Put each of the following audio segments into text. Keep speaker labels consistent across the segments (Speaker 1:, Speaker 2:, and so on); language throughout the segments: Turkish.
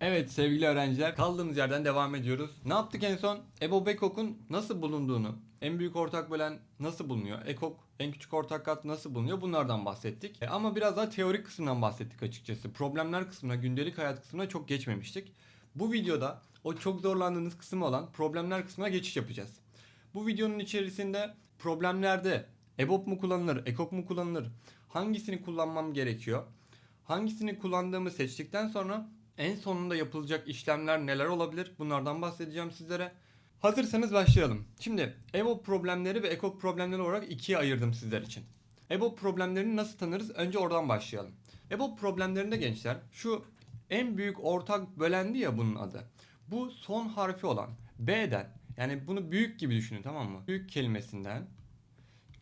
Speaker 1: Evet sevgili öğrenciler kaldığımız yerden devam ediyoruz. Ne yaptık en son? EBOB EKOK'un nasıl bulunduğunu, en büyük ortak bölen nasıl bulunuyor, EKOK en küçük ortak kat nasıl bulunuyor bunlardan bahsettik. E, Ama biraz daha teorik kısmından bahsettik açıkçası. Problemler kısmına, gündelik hayat kısmına çok geçmemiştik. Bu videoda o çok zorlandığınız kısım olan problemler kısmına geçiş yapacağız. Bu videonun içerisinde problemlerde EBOB mu kullanılır, EKOK mu kullanılır, hangisini kullanmam gerekiyor, hangisini kullandığımı seçtikten sonra en sonunda yapılacak işlemler neler olabilir bunlardan bahsedeceğim sizlere. Hazırsanız başlayalım. Şimdi EBOB problemleri ve EKOK problemleri olarak ikiye ayırdım sizler için. EBOB problemlerini nasıl tanırız? Önce oradan başlayalım. EBOB problemlerinde gençler şu en büyük ortak bölendi ya bunun adı. Bu son harfi olan B'den yani bunu büyük gibi düşünün tamam mı? Büyük kelimesinden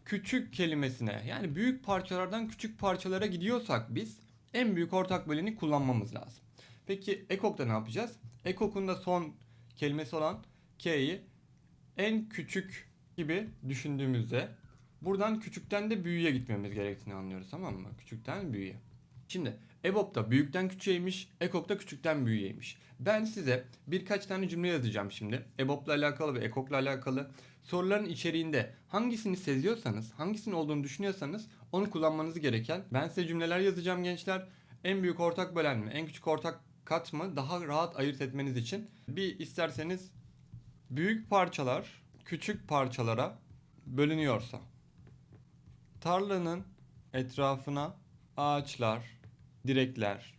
Speaker 1: küçük kelimesine yani büyük parçalardan küçük parçalara gidiyorsak biz en büyük ortak böleni kullanmamız lazım. Peki ekokta ne yapacağız? Ekokun da son kelimesi olan K'yi en küçük gibi düşündüğümüzde buradan küçükten de büyüğe gitmemiz gerektiğini anlıyoruz tamam mı? Küçükten büyüğe. Şimdi EBOB da büyükten küçüğeymiş, EKOK da küçükten büyüğeymiş. Ben size birkaç tane cümle yazacağım şimdi. EBOB'la alakalı ve EKOK'la alakalı. Soruların içeriğinde hangisini seziyorsanız, hangisinin olduğunu düşünüyorsanız onu kullanmanız gereken. Ben size cümleler yazacağım gençler. En büyük ortak bölen mi, en küçük ortak kat mı daha rahat ayırt etmeniz için. Bir isterseniz büyük parçalar küçük parçalara bölünüyorsa. Tarlanın etrafına ağaçlar, direkler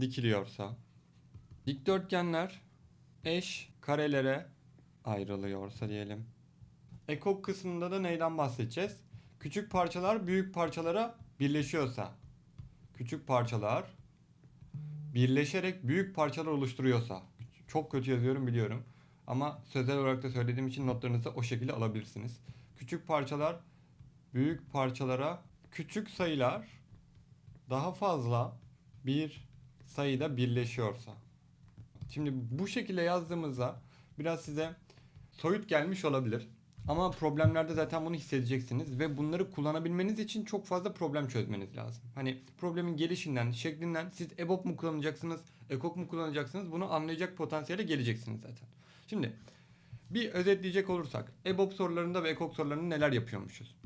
Speaker 1: dikiliyorsa, dikdörtgenler eş karelere ayrılıyorsa diyelim. Ekok kısmında da neyden bahsedeceğiz? Küçük parçalar büyük parçalara birleşiyorsa, küçük parçalar birleşerek büyük parçalar oluşturuyorsa. Çok kötü yazıyorum biliyorum. Ama sözel olarak da söylediğim için notlarınızı o şekilde alabilirsiniz. Küçük parçalar büyük parçalara, küçük sayılar daha fazla bir sayıda birleşiyorsa. Şimdi bu şekilde yazdığımızda biraz size soyut gelmiş olabilir. Ama problemlerde zaten bunu hissedeceksiniz ve bunları kullanabilmeniz için çok fazla problem çözmeniz lazım. Hani problemin gelişinden, şeklinden siz EBOB mu kullanacaksınız, EKOK mu kullanacaksınız bunu anlayacak potansiyele geleceksiniz zaten. Şimdi bir özetleyecek olursak EBOB sorularında ve EKOK sorularında neler yapıyormuşuz?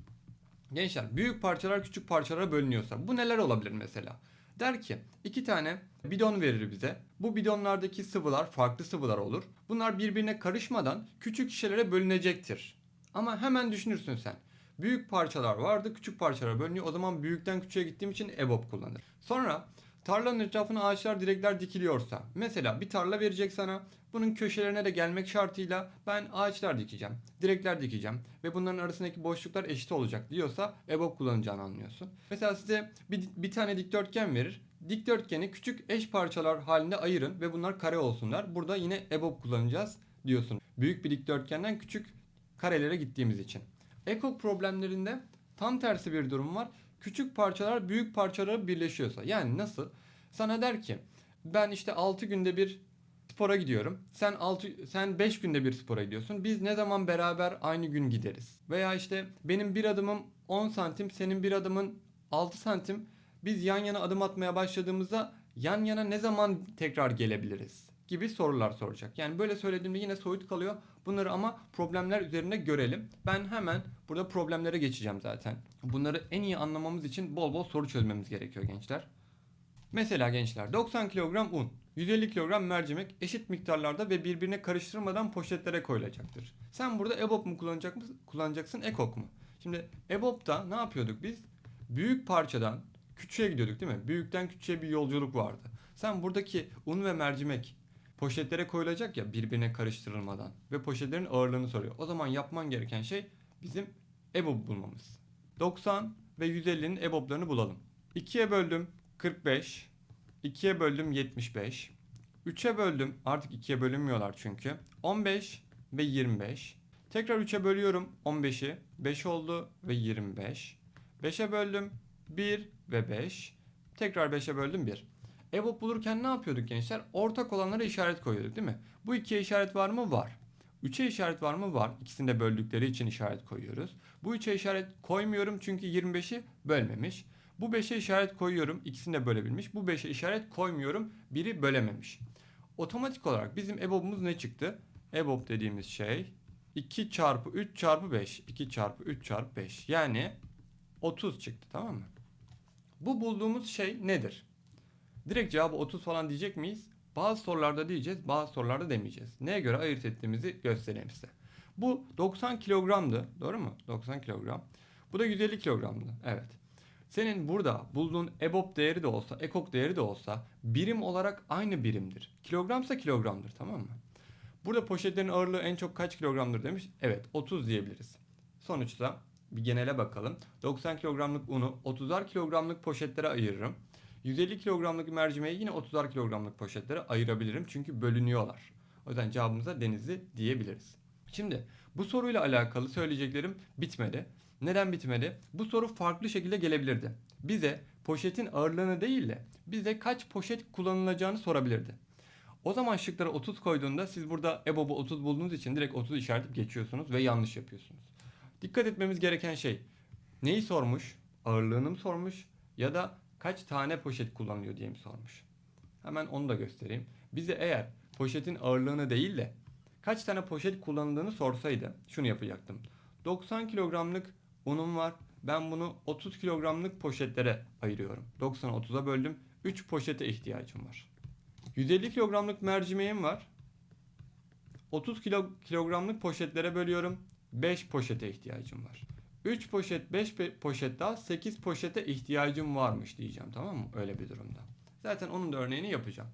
Speaker 1: Gençler büyük parçalar küçük parçalara bölünüyorsa bu neler olabilir mesela? Der ki iki tane bidon verir bize. Bu bidonlardaki sıvılar farklı sıvılar olur. Bunlar birbirine karışmadan küçük şişelere bölünecektir. Ama hemen düşünürsün sen. Büyük parçalar vardı küçük parçalara bölünüyor. O zaman büyükten küçüğe gittiğim için EBOB kullanır. Sonra tarlanın etrafına ağaçlar direkler dikiliyorsa. Mesela bir tarla verecek sana. Bunun köşelerine de gelmek şartıyla ben ağaçlar dikeceğim. Direkler dikeceğim. Ve bunların arasındaki boşluklar eşit olacak diyorsa EBOB kullanacağını anlıyorsun. Mesela size bir, bir tane dikdörtgen verir. Dikdörtgeni küçük eş parçalar halinde ayırın ve bunlar kare olsunlar. Burada yine EBOB kullanacağız diyorsun. Büyük bir dikdörtgenden küçük karelere gittiğimiz için. Ekok problemlerinde tam tersi bir durum var. Küçük parçalar büyük parçalara birleşiyorsa. Yani nasıl? Sana der ki ben işte 6 günde bir spora gidiyorum. Sen 6 sen 5 günde bir spora gidiyorsun. Biz ne zaman beraber aynı gün gideriz? Veya işte benim bir adımım 10 santim, senin bir adımın 6 santim. Biz yan yana adım atmaya başladığımızda yan yana ne zaman tekrar gelebiliriz? Gibi sorular soracak. Yani böyle söylediğimde yine soyut kalıyor. Bunları ama problemler üzerinde görelim. Ben hemen burada problemlere geçeceğim zaten. Bunları en iyi anlamamız için bol bol soru çözmemiz gerekiyor gençler. Mesela gençler 90 kilogram un, 150 kilogram mercimek eşit miktarlarda ve birbirine karıştırmadan poşetlere koyulacaktır. Sen burada EBOB mu kullanacak mısın, kullanacaksın, EKOK mu? Şimdi EBOB'da ne yapıyorduk biz? Büyük parçadan küçüğe gidiyorduk değil mi? Büyükten küçüğe bir yolculuk vardı. Sen buradaki un ve mercimek poşetlere koyulacak ya birbirine karıştırılmadan ve poşetlerin ağırlığını soruyor. O zaman yapman gereken şey bizim EBOB bulmamız. 90 ve 150'nin EBOB'larını bulalım. 2'ye böldüm 45, 2'ye böldüm 75, 3'e böldüm artık 2'ye bölünmüyorlar çünkü 15 ve 25. Tekrar 3'e bölüyorum 15'i 5 oldu ve 25. 5'e böldüm 1 ve 5. Tekrar 5'e böldüm 1. EBOB bulurken ne yapıyorduk gençler? Ortak olanlara işaret koyuyorduk değil mi? Bu ikiye işaret var mı? Var. 3'e işaret var mı? Var. İkisini de böldükleri için işaret koyuyoruz. Bu 3'e işaret koymuyorum çünkü 25'i bölmemiş. Bu 5'e işaret koyuyorum. İkisini de bölebilmiş. Bu 5'e işaret koymuyorum. Biri bölememiş. Otomatik olarak bizim EBOB'umuz ne çıktı? EBOB dediğimiz şey 2 çarpı 3 çarpı 5. 2 çarpı 3 çarpı 5. Yani 30 çıktı tamam mı? Bu bulduğumuz şey nedir? Direkt cevabı 30 falan diyecek miyiz? Bazı sorularda diyeceğiz, bazı sorularda demeyeceğiz. Neye göre ayırt ettiğimizi göstereyim size. Bu 90 kilogramdı, doğru mu? 90 kilogram. Bu da 150 kilogramdı, evet. Senin burada bulduğun EBOB değeri de olsa, EKOK değeri de olsa birim olarak aynı birimdir. Kilogramsa kilogramdır, tamam mı? Burada poşetlerin ağırlığı en çok kaç kilogramdır demiş. Evet, 30 diyebiliriz. Sonuçta bir genele bakalım. 90 kilogramlık unu 30'ar kilogramlık poşetlere ayırırım. 150 kilogramlık mercimeği yine 30'ar kilogramlık poşetlere ayırabilirim çünkü bölünüyorlar. O yüzden cevabımıza denizli diyebiliriz. Şimdi bu soruyla alakalı söyleyeceklerim bitmedi. Neden bitmedi? Bu soru farklı şekilde gelebilirdi. Bize poşetin ağırlığını değil de bize kaç poşet kullanılacağını sorabilirdi. O zaman şıklara 30 koyduğunda siz burada EBOB'u 30 bulduğunuz için direkt 30 işaretip geçiyorsunuz ve yanlış yapıyorsunuz. Dikkat etmemiz gereken şey neyi sormuş? Ağırlığını mı sormuş ya da kaç tane poşet kullanılıyor diye mi sormuş? Hemen onu da göstereyim. Bize eğer poşetin ağırlığını değil de kaç tane poşet kullanıldığını sorsaydı şunu yapacaktım. 90 kilogramlık unum var. Ben bunu 30 kilogramlık poşetlere ayırıyorum. 90'ı 30'a böldüm. 3 poşete ihtiyacım var. 150 kilogramlık mercimeğim var. 30 kilo, kilogramlık poşetlere bölüyorum. 5 poşete ihtiyacım var. 3 poşet 5 poşet daha 8 poşete ihtiyacım varmış diyeceğim tamam mı? Öyle bir durumda. Zaten onun da örneğini yapacağım.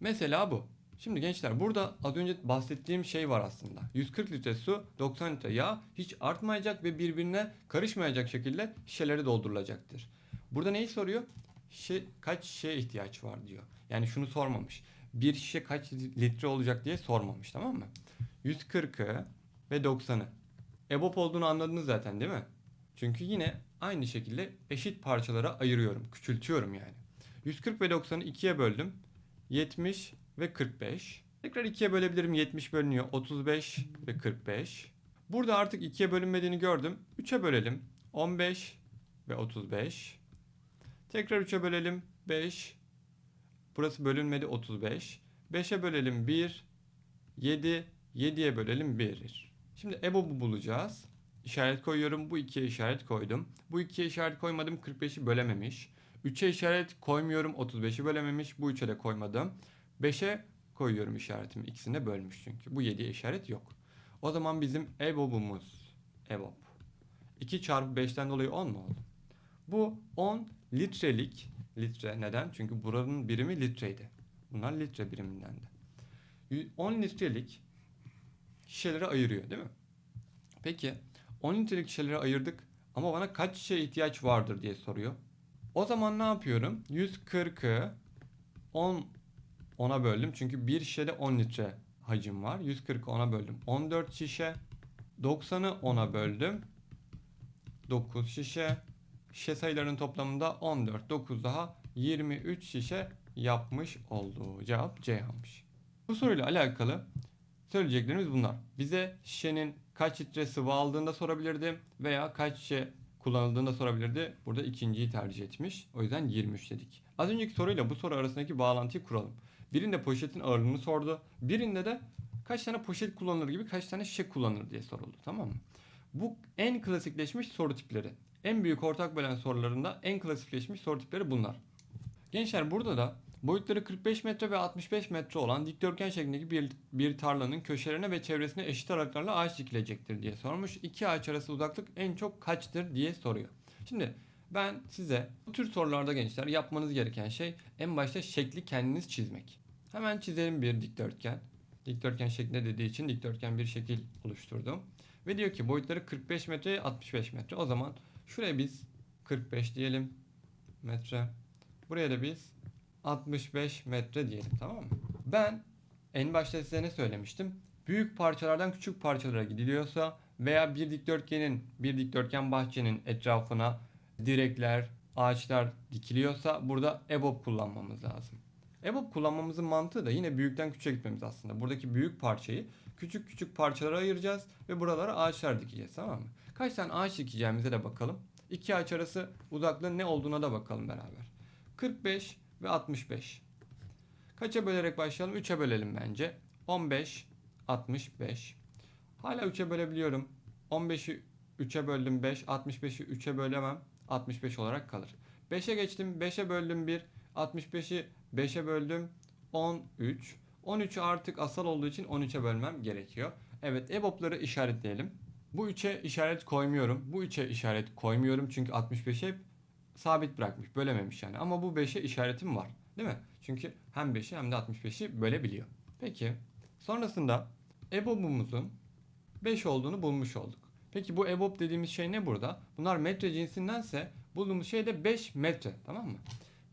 Speaker 1: Mesela bu. Şimdi gençler burada az önce bahsettiğim şey var aslında. 140 litre su, 90 litre yağ hiç artmayacak ve birbirine karışmayacak şekilde şişeleri doldurulacaktır. Burada neyi soruyor? Şişe, kaç şişeye ihtiyaç var diyor. Yani şunu sormamış. Bir şişe kaç litre olacak diye sormamış tamam mı? 140'ı ve 90'ı. EBOB olduğunu anladınız zaten değil mi? Çünkü yine aynı şekilde eşit parçalara ayırıyorum. Küçültüyorum yani. 140 ve 90'ı 2'ye böldüm. 70 ve 45. Tekrar 2'ye bölebilirim. 70 bölünüyor. 35 ve 45. Burada artık 2'ye bölünmediğini gördüm. 3'e bölelim. 15 ve 35. Tekrar 3'e bölelim. 5. Burası bölünmedi 35. 5'e bölelim 1. 7. 7'ye bölelim 1. Şimdi EBOB'u bulacağız. İşaret koyuyorum. Bu 2'ye işaret koydum. Bu 2'ye işaret koymadım. 45'i bölememiş. 3'e işaret koymuyorum. 35'i bölememiş. Bu 3'e de koymadım. 5'e koyuyorum işaretimi. İkisini de bölmüş çünkü. Bu 7'ye işaret yok. O zaman bizim EBOB'umuz EBOB. 2 çarpı 5'ten dolayı 10 mu oldu? Bu 10 litrelik litre. Neden? Çünkü buranın birimi litreydi. Bunlar litre birimindendi. 10 litrelik şişelere ayırıyor değil mi? Peki 10 litrelik şişelere ayırdık ama bana kaç şişeye ihtiyaç vardır diye soruyor. O zaman ne yapıyorum? 140'ı 10 10'a böldüm. Çünkü bir şişede 10 litre hacim var. 140'ı 10'a böldüm. 14 şişe. 90'ı 10'a böldüm. 9 şişe. Şişe sayılarının toplamında 14, 9 daha 23 şişe yapmış oldu. Cevap Ceyhan'mış. Bu soruyla alakalı söyleyeceklerimiz bunlar. Bize şişenin kaç litre sıvı aldığında sorabilirdi veya kaç şişe kullanıldığında sorabilirdi. Burada ikinciyi tercih etmiş. O yüzden 23 dedik. Az önceki soruyla bu soru arasındaki bağlantıyı kuralım. Birinde poşetin ağırlığını sordu. Birinde de kaç tane poşet kullanılır gibi kaç tane şişe kullanılır diye soruldu. Tamam mı? Bu en klasikleşmiş soru tipleri. En büyük ortak bölen sorularında en klasikleşmiş soru tipleri bunlar. Gençler burada da boyutları 45 metre ve 65 metre olan dikdörtgen şeklindeki bir, bir tarlanın köşelerine ve çevresine eşit aralıklarla ağaç dikilecektir diye sormuş. İki ağaç arası uzaklık en çok kaçtır diye soruyor. Şimdi ben size bu tür sorularda gençler yapmanız gereken şey en başta şekli kendiniz çizmek. Hemen çizelim bir dikdörtgen. Dikdörtgen şeklinde dediği için dikdörtgen bir şekil oluşturdum. Ve diyor ki boyutları 45 metre 65 metre. O zaman şuraya biz 45 diyelim metre. Buraya da biz 65 metre diyelim tamam mı? Ben en başta size ne söylemiştim? Büyük parçalardan küçük parçalara gidiliyorsa veya bir dikdörtgenin, bir dikdörtgen bahçenin etrafına direkler, ağaçlar dikiliyorsa burada EBOB kullanmamız lazım. EBOB kullanmamızın mantığı da yine büyükten küçüğe gitmemiz aslında. Buradaki büyük parçayı küçük küçük parçalara ayıracağız ve buralara ağaçlar dikeceğiz tamam mı? Kaç tane ağaç dikeceğimize de bakalım. İki ağaç arası uzaklığın ne olduğuna da bakalım beraber. 45 ve 65. Kaça bölerek başlayalım? 3'e bölelim bence. 15, 65. Hala 3'e bölebiliyorum. 15'i 3'e böldüm 5, 65'i 3'e bölemem. 65 olarak kalır. 5'e geçtim. 5'e böldüm 1. 65'i 5'e böldüm 13. 13'ü artık asal olduğu için 13'e bölmem gerekiyor. Evet EBOB'ları işaretleyelim. Bu 3'e işaret koymuyorum. Bu 3'e işaret koymuyorum çünkü 65'i hep sabit bırakmış. Bölememiş yani. Ama bu 5'e işaretim var. Değil mi? Çünkü hem 5'i hem de 65'i bölebiliyor. Peki. Sonrasında EBOB'umuzun 5 olduğunu bulmuş olduk. Peki bu EBOB dediğimiz şey ne burada? Bunlar metre cinsindense bulduğumuz şey de 5 metre. Tamam mı?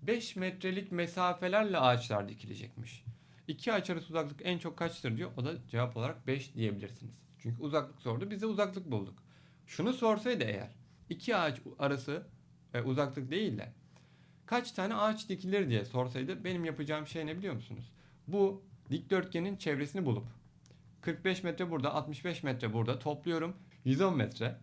Speaker 1: 5 metrelik mesafelerle ağaçlar dikilecekmiş. İki ağaç arası uzaklık en çok kaçtır diyor. O da cevap olarak 5 diyebilirsiniz. Çünkü uzaklık sordu. Biz de uzaklık bulduk. Şunu sorsaydı eğer iki ağaç arası e, uzaklık değil de kaç tane ağaç dikilir diye sorsaydı benim yapacağım şey ne biliyor musunuz? Bu dikdörtgenin çevresini bulup 45 metre burada 65 metre burada topluyorum 110 metre.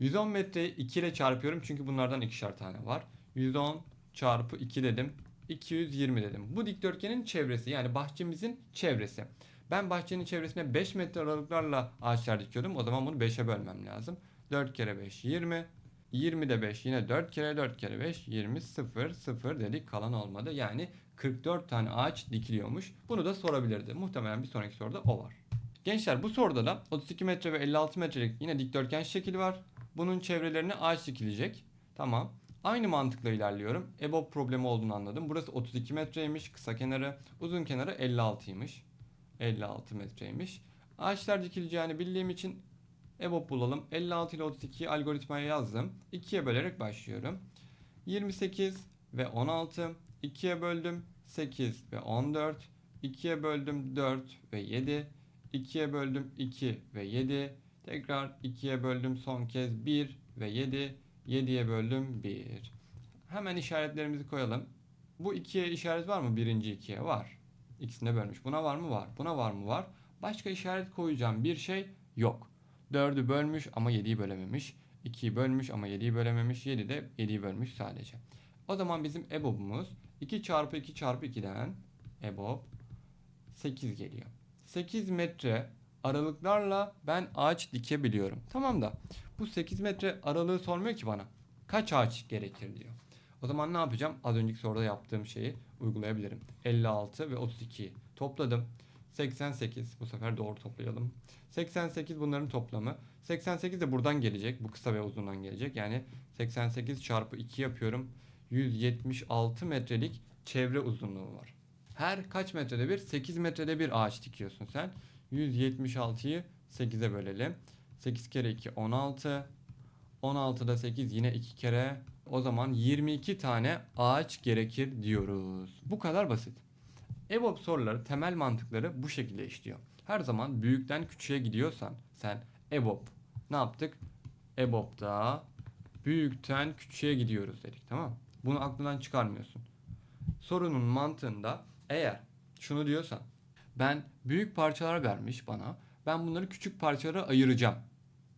Speaker 1: 110 metreyi 2 ile çarpıyorum çünkü bunlardan ikişer tane var. 110 çarpı 2 dedim. 220 dedim. Bu dikdörtgenin çevresi yani bahçemizin çevresi. Ben bahçenin çevresine 5 metre aralıklarla ağaçlar dikiyordum. O zaman bunu 5'e bölmem lazım. 4 kere 5 20. 20 de 5 yine 4 kere 4 kere 5 20 0 0 dedik kalan olmadı. Yani 44 tane ağaç dikiliyormuş. Bunu da sorabilirdi. Muhtemelen bir sonraki soruda o var. Gençler bu soruda da 32 metre ve 56 metrelik yine dikdörtgen şekil var. Bunun çevrelerine ağaç dikilecek. Tamam. Aynı mantıkla ilerliyorum. EBOB problemi olduğunu anladım. Burası 32 metreymiş kısa kenarı. Uzun kenarı 56'ymış. 56 metreymiş. Ağaçlar dikileceğini bildiğim için EBOB bulalım. 56 ile 32'yi algoritmaya yazdım. 2'ye bölerek başlıyorum. 28 ve 16. 2'ye böldüm 8 ve 14. 2'ye böldüm 4 ve 7. 2'ye böldüm 2 ve 7. Tekrar 2'ye böldüm son kez 1 ve 7. 7'ye böldüm 1. Hemen işaretlerimizi koyalım. Bu 2'ye işaret var mı? Birinci 2'ye var. İkisine bölmüş. Buna var mı? Var. Buna var mı? Var. Başka işaret koyacağım bir şey yok. 4'ü bölmüş ama 7'yi bölememiş. 2'yi bölmüş ama 7'yi bölememiş. 7 de 7'yi bölmüş sadece. O zaman bizim EBOB'umuz 2 çarpı 2 çarpı 2'den EBOB 8 geliyor. 8 metre aralıklarla ben ağaç dikebiliyorum. Tamam da bu 8 metre aralığı sormuyor ki bana. Kaç ağaç gerekir diyor. O zaman ne yapacağım? Az önceki soruda yaptığım şeyi uygulayabilirim. 56 ve 32 topladım. 88 bu sefer doğru toplayalım. 88 bunların toplamı. 88 de buradan gelecek. Bu kısa ve uzundan gelecek. Yani 88 çarpı 2 yapıyorum. 176 metrelik çevre uzunluğu var. Her kaç metrede bir? 8 metrede bir ağaç dikiyorsun sen. 176'yı 8'e bölelim. 8 kere 2 16. 16'da 8 yine 2 kere. O zaman 22 tane ağaç gerekir diyoruz. Bu kadar basit. EBOB soruları temel mantıkları bu şekilde işliyor. Her zaman büyükten küçüğe gidiyorsan sen EBOB ne yaptık? EBOB'da büyükten küçüğe gidiyoruz dedik tamam mı? Bunu aklından çıkarmıyorsun. Sorunun mantığında eğer şunu diyorsan ben büyük parçalar vermiş bana ben bunları küçük parçalara ayıracağım.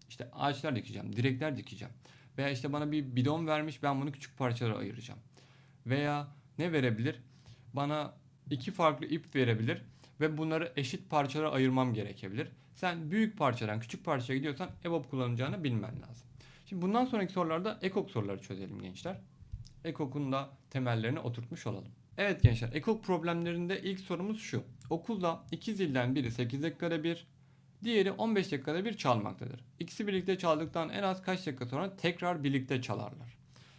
Speaker 1: İşte ağaçlar dikeceğim, direkler dikeceğim. Veya işte bana bir bidon vermiş ben bunu küçük parçalara ayıracağım. Veya ne verebilir? Bana iki farklı ip verebilir ve bunları eşit parçalara ayırmam gerekebilir. Sen büyük parçadan küçük parçaya gidiyorsan EBOB kullanacağını bilmen lazım. Şimdi bundan sonraki sorularda ekok soruları çözelim gençler. EKOK'un da temellerini oturtmuş olalım. Evet gençler ekok problemlerinde ilk sorumuz şu. Okulda iki zilden biri 8 dakikada bir, diğeri 15 dakikada bir çalmaktadır. İkisi birlikte çaldıktan en az kaç dakika sonra tekrar birlikte çalarlar.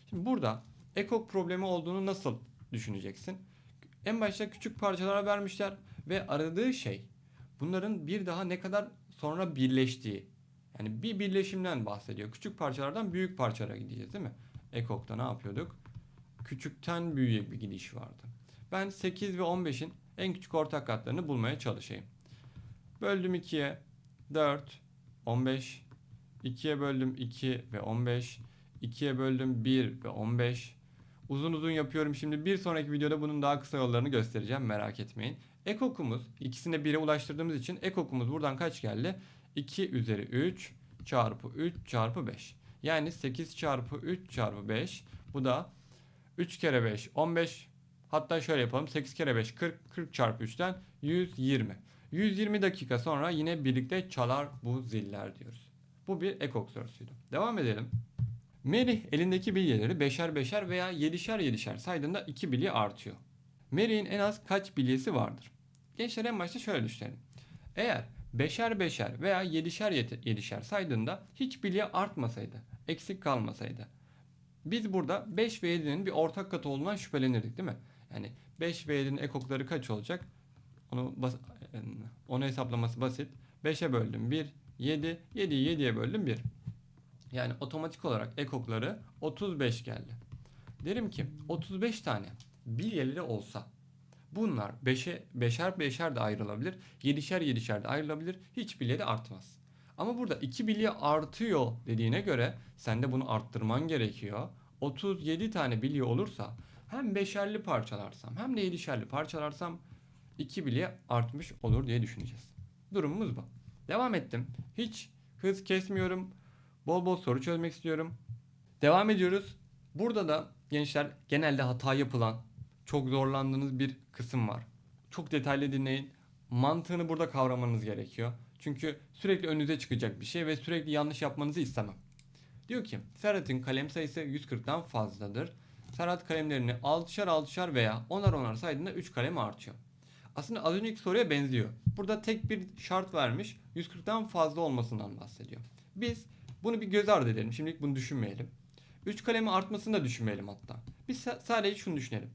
Speaker 1: Şimdi burada ekok problemi olduğunu nasıl düşüneceksin? En başta küçük parçalara vermişler ve aradığı şey bunların bir daha ne kadar sonra birleştiği. Yani bir birleşimden bahsediyor. Küçük parçalardan büyük parçalara gideceğiz değil mi? Ekok'ta ne yapıyorduk? Küçükten büyüğe bir gidiş vardı. Ben 8 ve 15'in en küçük ortak katlarını bulmaya çalışayım. Böldüm 2'ye 4, 15. 2'ye böldüm 2 ve 15. 2'ye böldüm 1 ve 15. Uzun uzun yapıyorum şimdi. Bir sonraki videoda bunun daha kısa yollarını göstereceğim. Merak etmeyin. Ekokumuz ikisine 1'e ulaştırdığımız için ekokumuz buradan kaç geldi? 2 üzeri 3 çarpı 3 çarpı 5. Yani 8 çarpı 3 çarpı 5. Bu da 3 kere 5 15. Hatta şöyle yapalım. 8 kere 5 40. 40 çarpı 3'ten 120. 120 dakika sonra yine birlikte çalar bu ziller diyoruz. Bu bir ekok sorusuydu. Devam edelim. Merih elindeki bilyeleri beşer beşer veya yedişer yedişer saydığında 2 bilye artıyor. Merih'in en az kaç bilyesi vardır? Gençler en başta şöyle düşünelim. Eğer beşer beşer veya yedişer yedi- yedişer saydığında hiç bilye artmasaydı, eksik kalmasaydı. Biz burada 5 ve 7'nin bir ortak katı olduğundan şüphelenirdik değil mi? Yani 5 ve 7'nin ekokları kaç olacak? Onu bas- onu hesaplaması basit. 5'e böldüm 1, 7, 7'yi 7'ye böldüm 1. Yani otomatik olarak ekokları 35 geldi. Derim ki 35 tane bilyeleri olsa bunlar 5'e 5'er 5'er de ayrılabilir. 7'şer 7'şer de ayrılabilir. Hiç bilye de artmaz. Ama burada 2 bilye artıyor dediğine göre sen de bunu arttırman gerekiyor. 37 tane bilye olursa hem beşerli parçalarsam hem de 7'şerli parçalarsam 2 bilye artmış olur diye düşüneceğiz. Durumumuz bu. Devam ettim. Hiç hız kesmiyorum. Bol bol soru çözmek istiyorum. Devam ediyoruz. Burada da gençler genelde hata yapılan, çok zorlandığınız bir kısım var. Çok detaylı dinleyin. Mantığını burada kavramanız gerekiyor. Çünkü sürekli önünüze çıkacak bir şey ve sürekli yanlış yapmanızı istemem. Diyor ki Serhat'ın kalem sayısı 140'tan fazladır. Serhat kalemlerini 6'şar 6'şar veya 10'ar 10'ar saydığında 3 kalem artıyor. Aslında az önceki soruya benziyor. Burada tek bir şart vermiş. 140'tan fazla olmasından bahsediyor. Biz bunu bir göz ardı edelim. Şimdilik bunu düşünmeyelim. 3 kalemi artmasını da düşünmeyelim hatta. Biz sa- sadece şunu düşünelim.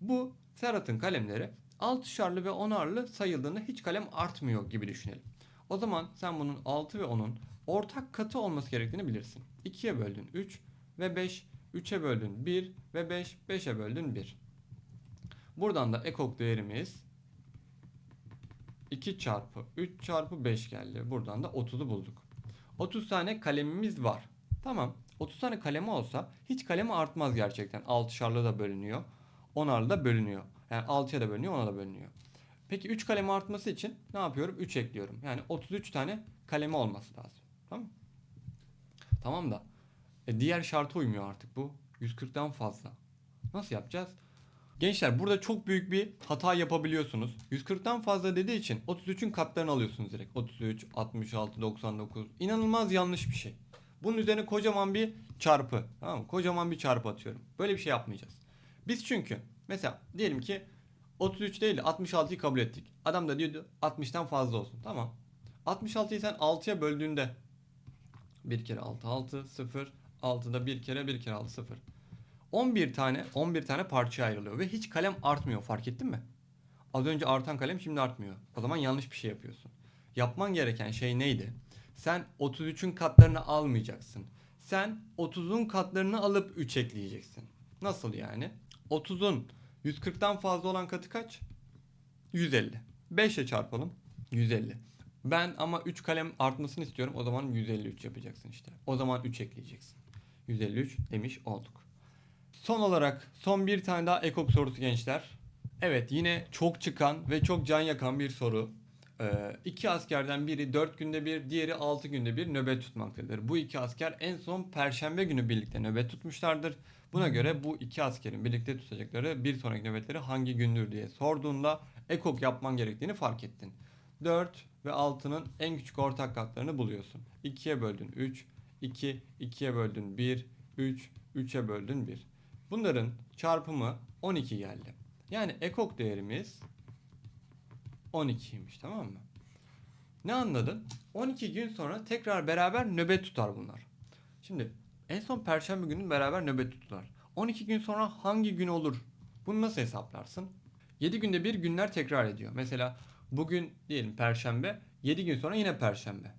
Speaker 1: Bu Serhat'ın kalemleri 6'şarlı ve 10'arlı sayıldığında hiç kalem artmıyor gibi düşünelim. O zaman sen bunun 6 ve 10'un ortak katı olması gerektiğini bilirsin. 2'ye böldün 3 ve 5, 3'e böldün 1 ve 5, 5'e böldün 1. Buradan da ekok değerimiz 2 çarpı 3 çarpı 5 geldi. Buradan da 30'u bulduk. 30 tane kalemimiz var. Tamam. 30 tane kalemi olsa hiç kalemi artmaz gerçekten. 6'şarlı da bölünüyor. 10'arlı da bölünüyor. Yani 6'ya da bölünüyor 10'a da bölünüyor. Peki 3 kalemi artması için ne yapıyorum? 3 ekliyorum. Yani 33 tane kalemi olması lazım. Tamam Tamam da e, diğer şarta uymuyor artık bu. 140'tan fazla. Nasıl yapacağız? Gençler burada çok büyük bir hata yapabiliyorsunuz. 140'tan fazla dediği için 33'ün katlarını alıyorsunuz direkt. 33, 66, 99. İnanılmaz yanlış bir şey. Bunun üzerine kocaman bir çarpı. Tamam mı? Kocaman bir çarpı atıyorum. Böyle bir şey yapmayacağız. Biz çünkü mesela diyelim ki 33 değil de 66'yı kabul ettik. Adam da diyordu 60'tan fazla olsun. Tamam. 66'yı sen 6'ya böldüğünde 1 kere 6 6 0 6'da 1 kere 1 kere 6 0. 11 tane 11 tane parçaya ayrılıyor ve hiç kalem artmıyor fark ettin mi? Az önce artan kalem şimdi artmıyor. O zaman yanlış bir şey yapıyorsun. Yapman gereken şey neydi? Sen 33'ün katlarını almayacaksın. Sen 30'un katlarını alıp 3 ekleyeceksin. Nasıl yani? 30'un 140'tan fazla olan katı kaç? 150. 5 ile çarpalım. 150. Ben ama 3 kalem artmasını istiyorum. O zaman 153 yapacaksın işte. O zaman 3 ekleyeceksin. 153 demiş olduk. Son olarak son bir tane daha ekok sorusu gençler. Evet yine çok çıkan ve çok can yakan bir soru. Ee, iki askerden biri 4 günde bir, diğeri 6 günde bir nöbet tutmaktadır. Bu iki asker en son perşembe günü birlikte nöbet tutmuşlardır. Buna göre bu iki askerin birlikte tutacakları bir sonraki nöbetleri hangi gündür diye sorduğunda ekok yapman gerektiğini fark ettin. 4 ve 6'nın en küçük ortak katlarını buluyorsun. 2'ye böldün 3, 2, 2'ye böldün 1, 3, 3'e böldün 1. Bunların çarpımı 12 geldi. Yani ekok değerimiz 12'ymiş tamam mı? Ne anladın? 12 gün sonra tekrar beraber nöbet tutar bunlar. Şimdi en son perşembe günü beraber nöbet tuttular. 12 gün sonra hangi gün olur? Bunu nasıl hesaplarsın? 7 günde bir günler tekrar ediyor. Mesela bugün diyelim perşembe, 7 gün sonra yine perşembe.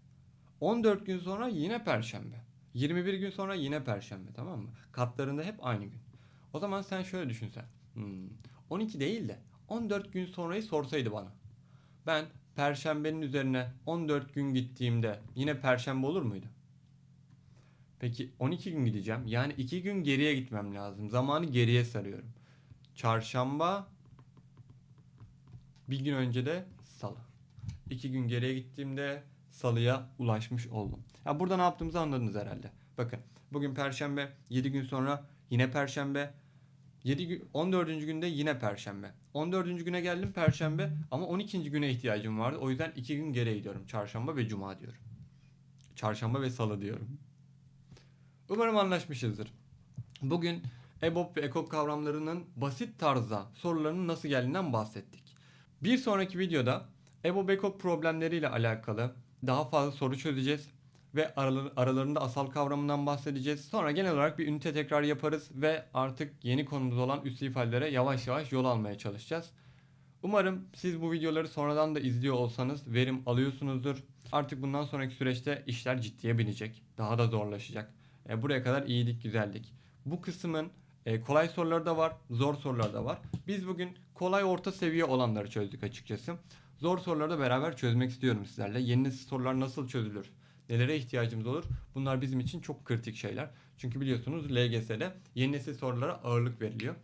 Speaker 1: 14 gün sonra yine perşembe. 21 gün sonra yine perşembe tamam mı? Katlarında hep aynı gün. O zaman sen şöyle düşünsen. Hmm, 12 değil de 14 gün sonrayı sorsaydı bana. Ben perşembenin üzerine 14 gün gittiğimde yine perşembe olur muydu? Peki 12 gün gideceğim. Yani 2 gün geriye gitmem lazım. Zamanı geriye sarıyorum. Çarşamba bir gün önce de salı. 2 gün geriye gittiğimde salıya ulaşmış oldum. Ya burada ne yaptığımızı anladınız herhalde. Bakın bugün perşembe 7 gün sonra yine perşembe 7 gün, 14. günde yine perşembe. 14. güne geldim perşembe ama 12. güne ihtiyacım vardı. O yüzden 2 gün geri gidiyorum. Çarşamba ve cuma diyorum. Çarşamba ve salı diyorum. Umarım anlaşmışızdır. Bugün EBOB ve EKOK kavramlarının basit tarzda sorularının nasıl geldiğinden bahsettik. Bir sonraki videoda EBOB EKOK problemleriyle alakalı daha fazla soru çözeceğiz ve aralar- aralarında asal kavramından bahsedeceğiz. Sonra genel olarak bir ünite tekrar yaparız ve artık yeni konumuz olan üslü ifadelere yavaş yavaş yol almaya çalışacağız. Umarım siz bu videoları sonradan da izliyor olsanız verim alıyorsunuzdur. Artık bundan sonraki süreçte işler ciddiye binecek. Daha da zorlaşacak. E, buraya kadar iyiydik, güzeldik. Bu kısmın e, kolay soruları da var, zor soruları da var. Biz bugün kolay orta seviye olanları çözdük açıkçası. Zor soruları da beraber çözmek istiyorum sizlerle. Yeni sorular nasıl çözülür? Nelere ihtiyacımız olur? Bunlar bizim için çok kritik şeyler. Çünkü biliyorsunuz LGS'de yeni nesil sorulara ağırlık veriliyor.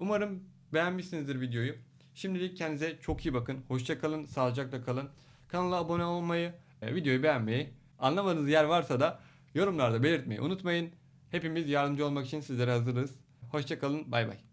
Speaker 1: Umarım beğenmişsinizdir videoyu. Şimdilik kendinize çok iyi bakın. Hoşça kalın, sağlıcakla kalın. Kanala abone olmayı, videoyu beğenmeyi, anlamadığınız yer varsa da yorumlarda belirtmeyi unutmayın. Hepimiz yardımcı olmak için sizlere hazırız. Hoşça kalın, bay bay.